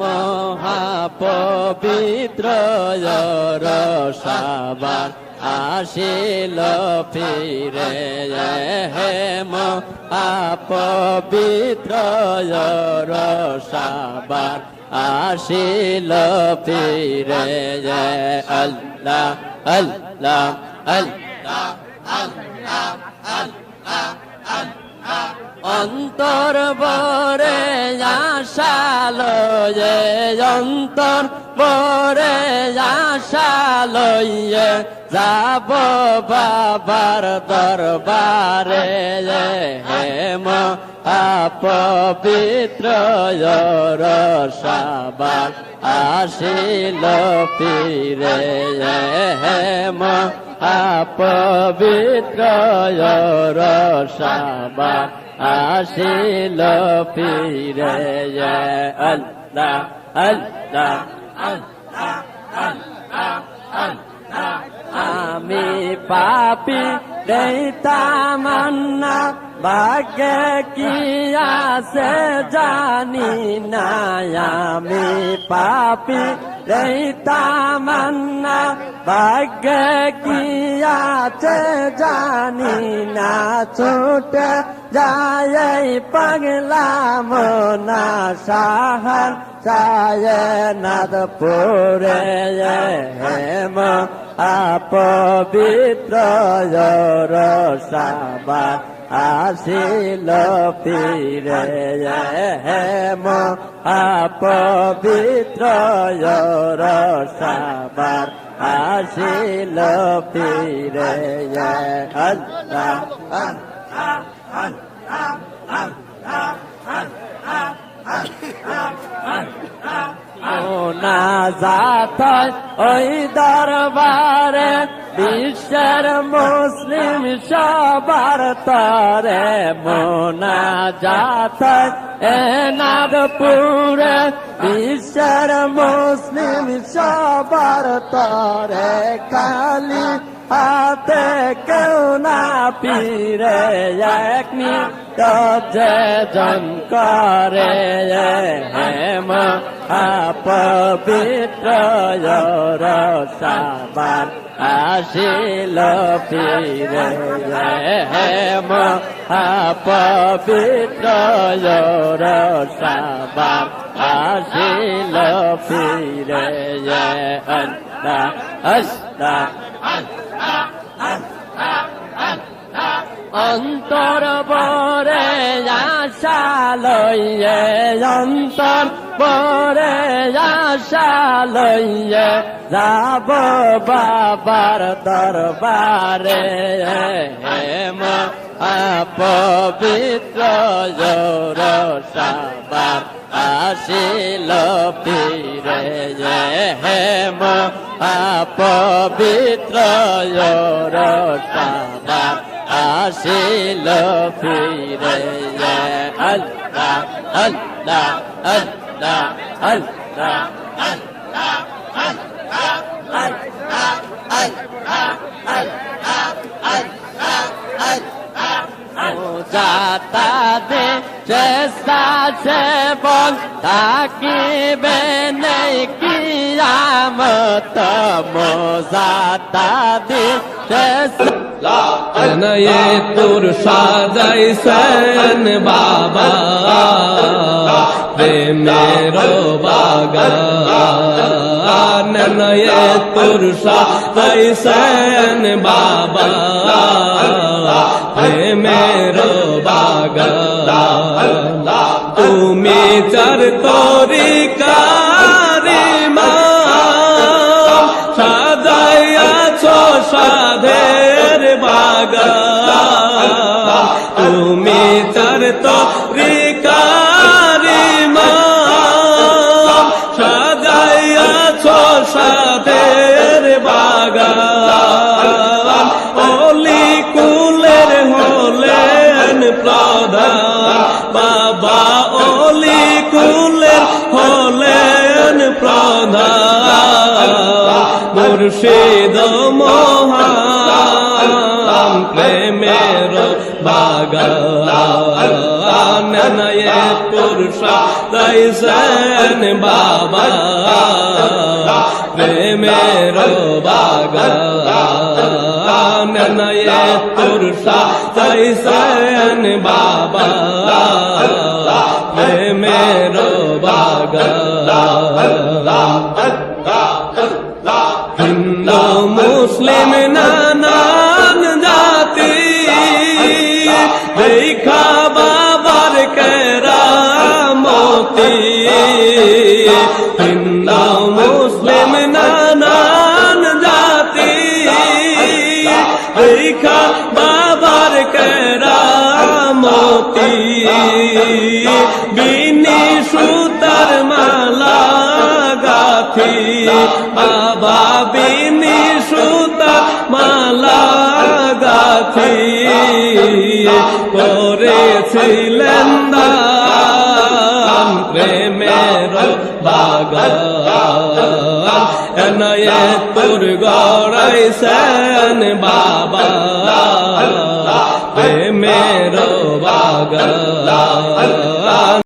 মহাপবিত্র রসাবার আসিল ফিরে। হে মহাপবিত্র রসাবার আসিল ফিরে। আল্লাহ আল্লাহ আল্লাহ। অন্তর বরে আশালো যে অন্তর বরে আশালো যাব বাবার দরবারে হেম পবিত্র রসাবার আসিল ফিরে হেম পবিত্র রসাবার আসিল ফিরে আল্লাহ আল্লাহ আমি পাপি দেতামান্না ভাগ্যে কি আছে জানি না, আমি পাপি দেতামান্না ভাগ্যে কি আছে জানি না, ছুটে যায় পাগলা মনা সাহার চায় নাদপুরে হেম আপবিত্র রসাবার আসিল ফিরে হেম আপবিত্র রসাবার আসিল ফিরে আল্লাহ না যাত ওই দরবারে, বিশ্বের মুসলিম সবার তরে মোনা যাত এ নাদপুরে বিশ্বের মুসলিম সবার তরে খালি হাতে কেউ না পীরে এক যে জন করে হেম পবিত্র রসাবার আসিল পীরে হেম পবিত্র রসাবার আসিল পীরে আল্লাহ আল্লাহ অন্তর বরে আশা লইয়ে, অন্তর বরে আশা লইয়ে যাব বাবার দরবারে। হেম পবিত্র জোর সাবার আসিল ফিরে। হেম পবিত্র জোর সাবার আসিল ফিরে আল্লাহ আল্লাহ আল্লাহ আল্লাহ যাতা দে চেষ্টা সে বল তাকিবে নেই কিয়ামত মোজাতা দে চেষ্টা নয়ে তোর সাজাইছেন বাবা প্রেমের বাগান নয়ে তোর সাজাইছেন বাবা প্রেমের বাগান তুমি চার তরিকারি মুর্শিদ মহান, প্রেমের বাগান নয়ে পুরুষা তাইছেন বাবা, প্রেমের বাগান নয়ে পুরুষা তাইছেন বাবা, প্রেমের বাগান। কেরামতি। বিনি সুতার মালা গাথি। বাবা বিনি সুতার মালা গাথি। করেছিলেন দান প্রেমের বাগান। এনয়ে তোর গড়াইছেন বাবা। अल्लाह